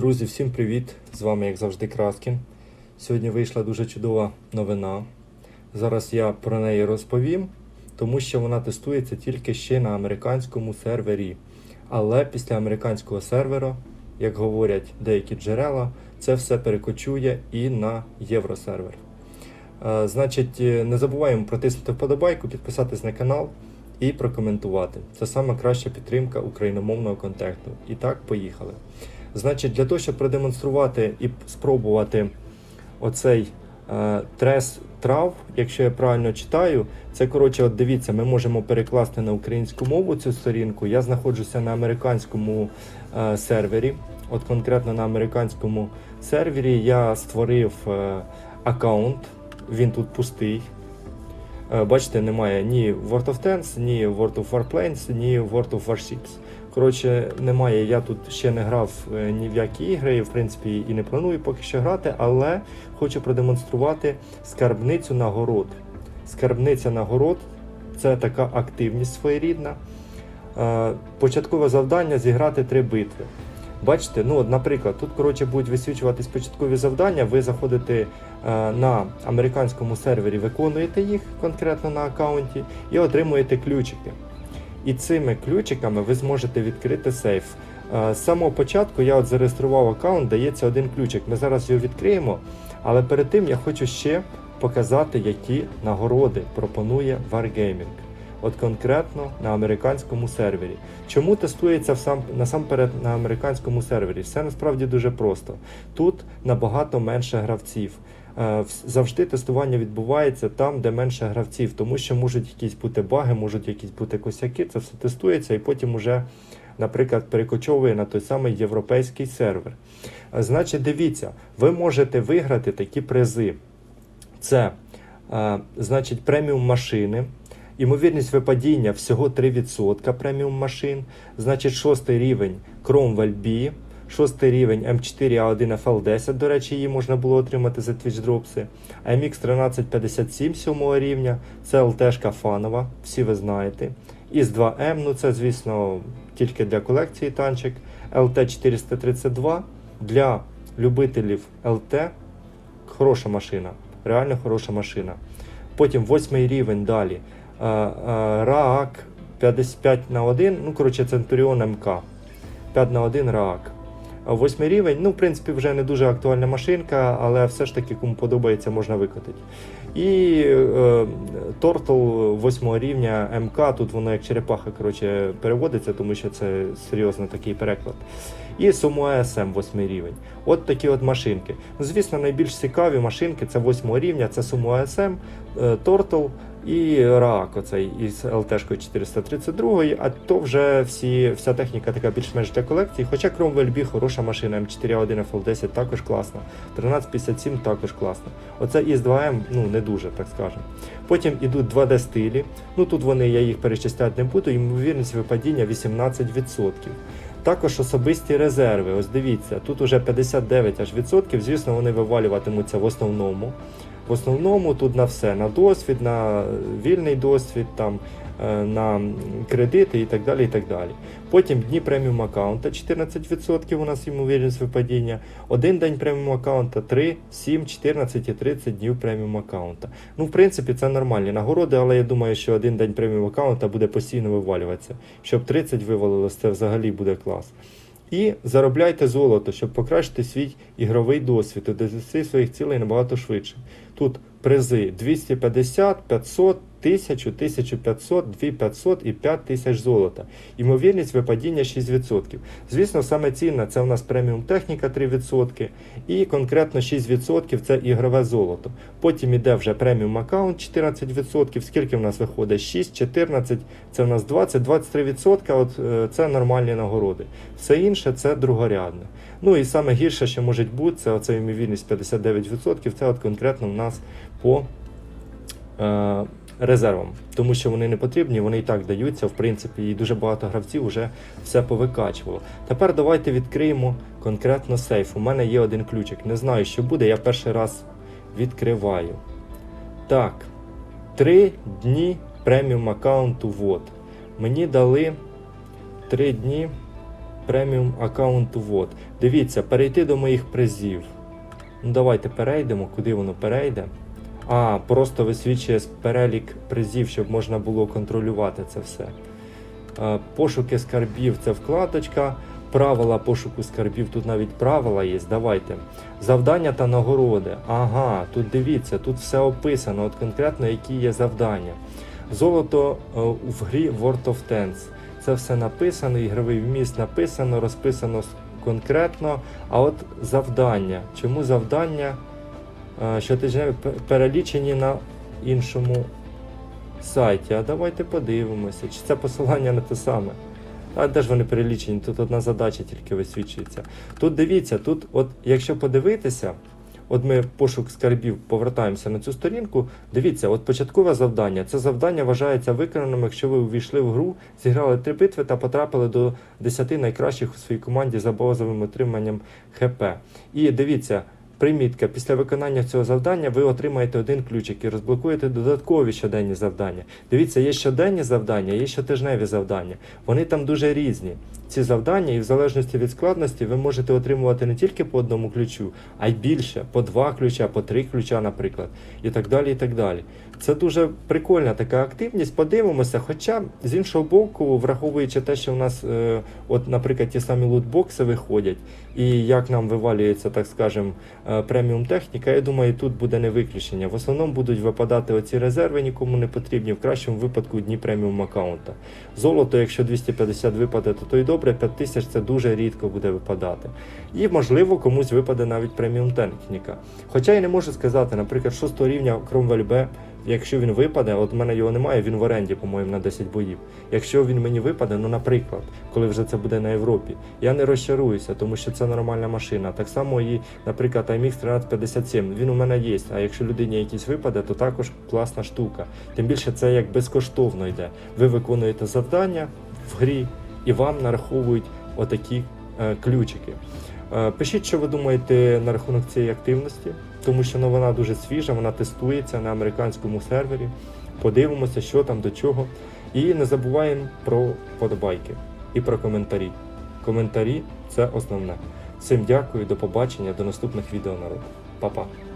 Друзі, всім привіт! З вами, як завжди, Краскін. Сьогодні вийшла дуже чудова новина. Зараз я про неї розповім, тому що вона тестується тільки ще на американському сервері. Але після американського сервера, як говорять деякі джерела, це все перекочує і на євросервер. Е, Значить, е, не забуваємо протиснути вподобайку, підписатись на канал і прокоментувати. Це саме краща підтримка україномовного контенту. І так, поїхали. Значить, для того, щоб продемонструвати і спробувати оцей е, трес трав, якщо я правильно читаю, це коротше, от дивіться, ми можемо перекласти на українську мову цю сторінку. Я знаходжуся на американському е, сервері. От конкретно на американському сервері я створив е, аккаунт, він тут пустий. Е, Бачите, немає ні World of Tanks, ні World of Warplanes, ні World of Warships. Коротше, немає. Я тут ще не грав е, ні в які ігри, в принципі і не планую поки що грати, але хочу продемонструвати скарбницю нагород. Скарбниця нагород це така активність своєрідна. Е, Початкове завдання зіграти три битви. Бачите, ну, от, наприклад, тут коротше, будуть висвічуватись початкові завдання. Ви заходите е, на американському сервері, виконуєте їх конкретно на аккаунті і отримуєте ключики. І цими ключиками ви зможете відкрити сейф. Е, З самого початку я от зареєстрував аккаунт, дається один ключик. Ми зараз його відкриємо, але перед тим я хочу ще показати, які нагороди пропонує Wargaming. От конкретно на американському сервері. Чому тестується всам, насамперед на американському сервері? Все насправді дуже просто. Тут набагато менше гравців. Е, Завжди тестування відбувається там, де менше гравців, тому що можуть якісь бути баги, можуть якісь бути косяки. Це все тестується і потім уже, наприклад, перекочовує на той самий європейський сервер. Е, Значить, дивіться, ви можете виграти такі призи. Це, е, значить, преміум машини. Імовірність випадіння всього 3% преміум машин. Значить, шостий рівень Cromwell B, шостий рівень M4A1 FL10, до речі, її можна було отримати за Twitch дропси. MX 1357 сьомого рівня, це ЛТшка фанова, всі ви знаєте. ІС 2М, ну це, звісно, тільки для колекції танчик. ЛТ 432 для любителів ЛТ. Хороша машина, реально хороша машина. Потім восьмий рівень далі. Е, е, РААК 55 на 1, ну, коротше, Центуріон МК. 5 на 1 РААК. А Восьмий рівень, ну, в принципі, вже не дуже актуальна машинка, але все ж таки, кому подобається, можна викотити. І е, Тортл 8 рівня МК, тут воно як черепаха коротше, переводиться, тому що це серйозно такий переклад. І Sumo SM 8 рівень. От такі от машинки. Ну, звісно, найбільш цікаві машинки це 8 рівня, це SM, е, Turtle і Раак, оцей із ЛТшкою 432, а то вже всі, вся техніка така більш-менш для колекції. Хоча Cromwell B хороша машина, М4A1 FL10 також класна, 1357 також класна. Оце із 2М, ну не дуже, так скажемо. Потім ідуть 2D стилі. Ну тут вони, я їх перечисляти не буду, ймовірність випадіння 18%. Також особисті резерви. Ось дивіться, тут уже 59 аж відсотків. Звісно, вони вивалюватимуться в основному. В основному тут на все: на досвід, на вільний досвід, там, е, на кредити і так далі. і так далі. Потім дні преміум аккаунта 14% у нас ймовірність випадіння. Один день преміум аккаунта 3, 7, 14 і 30 днів преміум аккаунта. Ну, в принципі, це нормальні нагороди, але я думаю, що один день преміум аккаунта буде постійно вивалюватися. Щоб 30 вивалилось, це взагалі буде клас. І заробляйте золото, щоб покращити свій ігровий досвід і досягти своїх цілей набагато швидше. Тут призи 250, 500, 1000, 1500, 2500 і 5000 золота. Ймовірність випадіння 6%. Звісно, саме цінна це у нас преміум техніка 3%, і конкретно 6% це ігрове золото. Потім іде вже преміум аккаунт 14%. Скільки в нас виходить? 6, 14, це в нас 20, 23%. От е, це нормальні нагороди. Все інше це другорядне. Ну і саме гірше, що може бути, це оця ймовірність 59%. Це от конкретно в нас по е, резервам, тому що вони не потрібні, вони і так даються, в принципі, і дуже багато гравців вже все повикачувало. Тепер давайте відкриємо конкретно сейф. У мене є один ключик. Не знаю, що буде, я перший раз відкриваю. Так, три дні преміум аккаунту. Вот. Мені дали 3 дні преміум аккаунту. Вот. Дивіться, перейти до моїх призів. Ну, давайте перейдемо, куди воно перейде. А, просто висвічує перелік призів, щоб можна було контролювати це все. Е, Пошуки скарбів це вкладочка. Правила пошуку скарбів, тут навіть правила є. Давайте. Завдання та нагороди. Ага, тут дивіться, тут все описано, от конкретно які є завдання. Золото е, в грі World of Tanks. Це все написано, ігровий вміст написано, розписано конкретно. А от завдання. Чому завдання е, щотижневі перелічені на іншому сайті? А давайте подивимося, чи це посилання на те саме. А де ж вони перелічені? Тут одна задача тільки висвічується. Тут дивіться, тут, от якщо подивитися, от ми в пошук скарбів повертаємося на цю сторінку. Дивіться, от початкове завдання. Це завдання вважається виконаним, якщо ви увійшли в гру, зіграли три битви та потрапили до 10 найкращих у своїй команді за базовим отриманням ХП. І дивіться. Примітка, після виконання цього завдання ви отримаєте один ключик і розблокуєте додаткові щоденні завдання. Дивіться, є щоденні завдання, є щотижневі завдання. Вони там дуже різні. Ці завдання, і в залежності від складності, ви можете отримувати не тільки по одному ключу, а й більше, по два ключа, по три ключа, наприклад, і так далі. і так далі. Це дуже прикольна така активність. Подивимося. Хоча з іншого боку, враховуючи те, що в нас, е, от, наприклад, ті самі лутбокси виходять, і як нам вивалюється, так скажем, е, преміум техніка, я думаю, тут буде не виключення. В основному будуть випадати оці резерви, нікому не потрібні, в кращому випадку дні преміум аккаунта. Золото, якщо 250 випаде, то то й добре, 5000 це дуже рідко буде випадати. І можливо комусь випаде навіть преміум техніка. Хоча я не можу сказати, наприклад, 6 рівня Cromwell B, якщо він випаде, от в мене його немає, він в оренді, по-моєму, на 10 боїв. Якщо він мені випаде, ну наприклад, коли вже це буде на Європі, я не розчаруюся, тому що це нормальна машина. Так само і, наприклад, IMX 1357, він у мене є. А якщо людині якийсь випаде, то також класна штука. Тим більше це як безкоштовно йде. Ви виконуєте завдання в грі і вам нараховують отакі е, ключики. Е, Пишіть, що ви думаєте на рахунок цієї активності, тому що новина дуже свіжа, вона тестується на американському сервері. Подивимося, що там до чого. І не забуваємо про подобайки і про коментарі. Коментарі це основне. Всім дякую, до побачення, до наступних відео народ. Па-па.